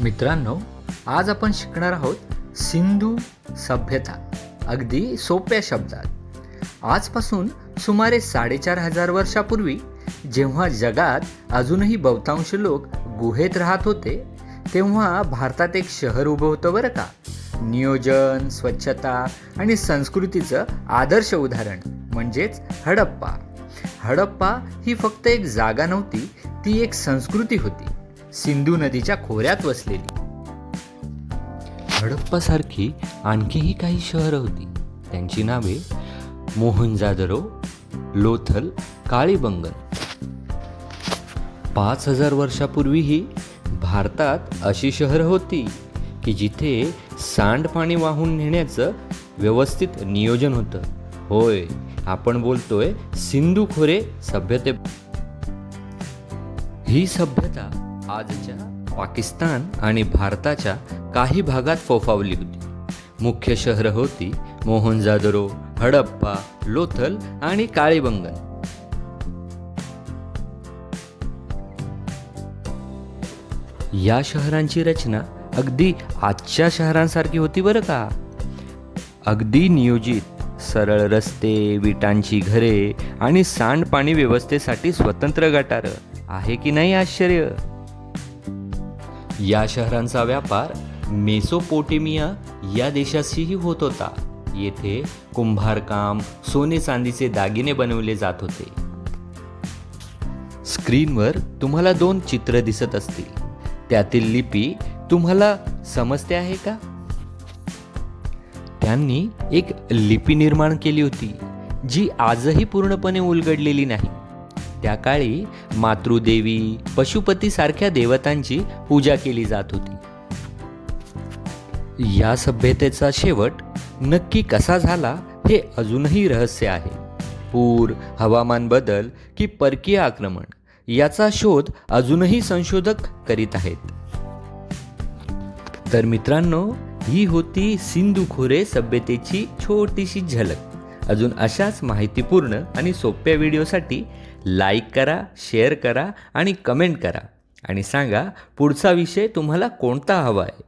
मित्रांनो आज आपण शिकणार आहोत सिंधू सभ्यता. अगदी सोप्या शब्दात. आजपासून सुमारे साडेचार हजार वर्षापूर्वी जेव्हा जगात अजूनही बहुतांश लोक गुहेत राहत होते तेव्हा भारतात एक शहर उभं होतं बरं का? नियोजन स्वच्छता आणि संस्कृतीचं आदर्श उदाहरण म्हणजेच हडप्पा. हडप्पा ही फक्त एक जागा नव्हती ती एक संस्कृती होती. सिंधू नदीच्या खोऱ्यात वसलेली. हडप्पासारखी आणखीही काही शहरं होती. त्यांची नावे मोहनजादरो लोथल काळीबंगन. पाच हजार वर्षापूर्वीही भारतात अशी शहरं होती की जिथे सांडपाणी वाहून नेण्याचं व्यवस्थित नियोजन होतं. होय आपण बोलतोय सिंधू खोरे सभ्यते. ही सभ्यता आजच्या पाकिस्तान आणि भारताच्या काही भागात फोफावली होती. मुख्य शहरं होती मोहनजादरो हडप्पा लोथल आणि काळीबंगन. या शहरांची रचना अगदी आजच्या शहरांसारखी होती बरं का? अगदी नियोजित सरळ रस्ते विटांची घरे आणि सांडपाणी व्यवस्थेसाठी स्वतंत्र गटार. आहे की नाही आश्चर्य? या शहरांचा व्यापार मेसोपोटेमिया या देशाशीही होत होता. येथे कुंभारकाम सोने चांदीचे दागिने बनवले जात होते. स्क्रीनवर तुम्हाला दोन चित्र दिसत असतील. त्यातील लिपी तुम्हाला समजते आहे का? त्यांनी एक लिपी निर्माण केली होती जी आजही पूर्णपणे उलगडलेली नाही. त्या काळी मातृदेवी पशुपती सारख्या देवतांची पूजा केली जात होती. या सभ्यतेचा शेवट नक्की कसा झाला हे अजूनही रहस्य आहे. पूर हवामान बदल की परकीय आक्रमण याचा शोध अजूनही संशोधक करीत आहेत. तर मित्रांनो ही होती सिंधू खोरे सभ्यतेची छोटीशी झलक. अजून अशाच माहितीपूर्ण आणि सोप्या व्हिडिओसाठी लाईक करा शेअर करा आणि कमेंट करा. आणि सांगा पुढचा विषय तुम्हाला कोणता हवा आहे?